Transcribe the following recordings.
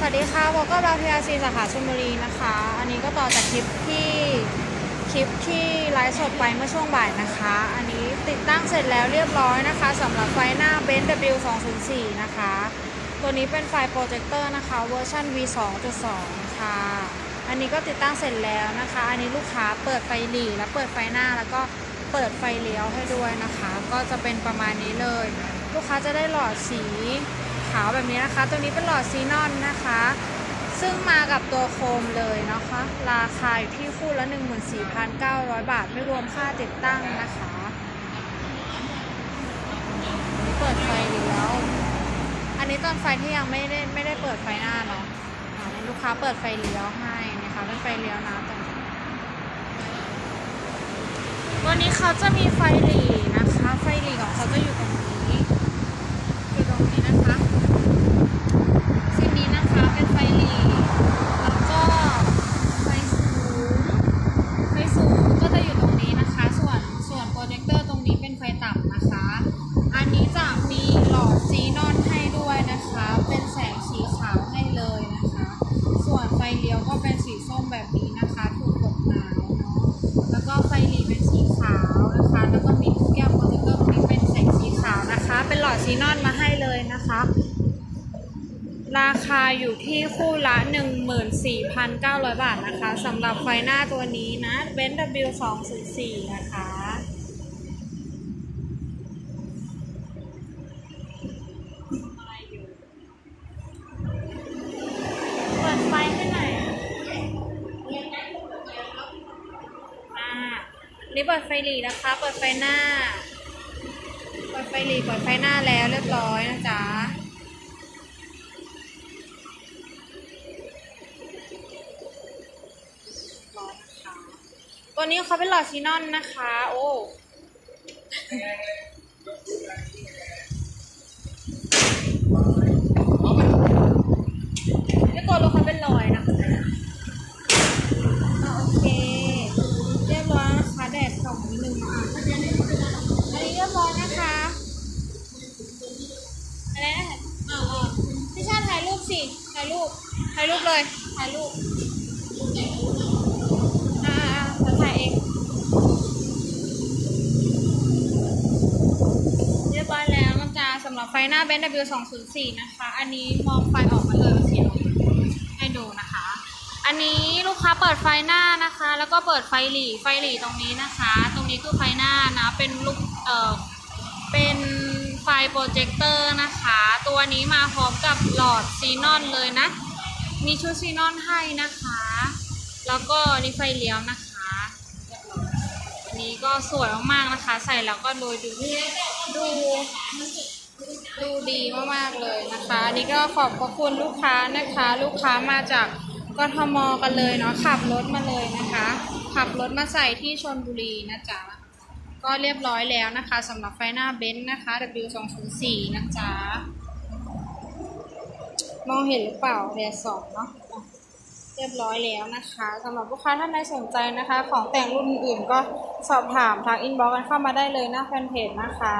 สวัสดีค่ะวอก็บาพีอาซีสาขาชลบุรีนะคะ อันนี้ก็ต่อจากคลิปที่คลิปที่ไลฟ์สดไปเมื่อช่วงบ่ายนะคะ อันนี้ติดตั้งเสร็จแล้วเรียบร้อยนะคะสำหรับไฟหน้า b e n z W204 นะคะ ตัวนี้เป็นไฟโปรเจคเตอร์นะคะเวอร์ชัน V2.2 ค่ะอันนี้ก็ติดตั้งเสร็จแล้วนะคะ อันนี้ลูกค้าเปิดไฟหลีและเปิดไฟหน้าแล้วก็เปิดไฟเลี้ยวให้ด้วยนะคะ ก็จะเป็นประมาณนี้เลย ลูกค้าจะได้หลอดสี ขาวแบบนี้นะคะ ตัวนี้เป็นหลอดซีนอนนะคะ ซึ่งมากับตัวโคมเลยนะคะ ราคาอยู่ที่คู่ละ 14,900 บาท ไม่รวมค่าติดตั้งนะคะเปิดไฟเลี้ยวอันนี้ตอนไฟที่ยังไม่ได้ไม่ได้เปิดไฟหน้าเนาะอ่านี่ลูกค้าเปิดไฟเลี้ยวให้นะคะเป็นไฟเลี้ยวนะตรงนี้ตัวนี้เขาจะมีไฟหลีนะคะ ไฟหลีของเขาจะอยู่ตรงนี้อยู่ตรงนี้นะคะเส้นนี้นะคะเป็นไฟหลีแล้วก็ไฟสูง ไฟสูงก็จะอยู่ตรงนี้นะคะ ส่วนส่วนโปรเจคเตอร์ตรงนี้เป็นไฟต่ำนะคะ อันนี้จะมีหลอดซีนอนให้ด้วยนะคะ เป็นแสงสีขาวให้เลยนะคะ ส่วนไฟเลี้ยวก็เป็นสีส้มแบบนี้นะคะ ถูกกดหนาวเนาะ แล้วก็ไฟหลีเป็นสีขาวนะคะ แล้วก็มีลูกแก้วโปรเจคเตอร์ตรงนี้เป็นแสงสีขาวนะคะ เป็นหลอดซีนอนมาให้เลยนะคะ ราคาอยู่ที่คู่ละ 14,900 บาทนะคะสำหรับไฟหน้าตัวนี้นะ b e n W204 นะคะ นี้เปิดไฟหลีนะคะ เปิดไฟหน้า เปิดไฟหลีเปิดไฟหน้าแล้วเรียบร้อยนะจ๊ะร้อนนะคะตัวนี้เขาเป็นหลอดซีนอนนะคะ โอ้ไม่ตัวรถเขาเป็นรอยนะคะอะโอเค เรียบร้อยนะคะแดดส่องนิดนึงอะอันนี้เรียบร้อยนะคะอะไรนะอ่าอ่าพี่ชาติถ่ายรูปสิ ถ่ายรูปถ่ายรูปเลยถ่ายรูปอ่าๆจะถ่ายเองเรียบร้อยแล้วมันจะสำหรับไฟหน้า b e n W204 นะคะ อันนี้มองไฟออกมาเลยสีเหลืองให้ดูนะคะ อันนี้ลูกค้าเปิดไฟหน้านะคะ แล้วก็เปิดไฟหลีไฟหลีตรงนี้นะคะ ตรงนี้คือไฟหน้านะ เป็นลูกเอ่อเป็นไฟโปรเจคเตอร์นะคะ ตัวนี้มาพร้อมกับหลอดซีนอนเลยนะ มีชุดซีนอนให้นะคะ แล้วก็นี่ไฟเลี้ยวนะคะ อันนี้ก็สวยมากๆนะคะ ใส่แล้วก็โดยดูดูดูดีมากๆเลยนะคะอันนี้ก็ขอบพระคุณลูกค้านะคะ ลูกค้ามาจากกทมกันเลยเนาะขับรถมาเลยนะคะ ขับรถมาใส่ที่ชนบุรีนะจ๊ะก็เรียบร้อยแล้วนะคะสำหรับไฟหน้าเบนซ์นะคะ W204 นะจ๊ะ มองเห็นหรือเปล่าเรียสองเนาะเรียบร้อยแล้วนะคะสำหรับลูกค้าท่านใดสนใจนะคะ ของแต่งรุ่นอื่นก็สอบถามทางอินบ็อกซ์กันเข้ามาได้เลยหน้าแฟนเพจนะคะ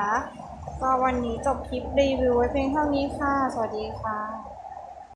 ก็วันนี้จบคลิปรีวิวไว้เพียงเท่านี้ค่ะ สวัสดีค่ะ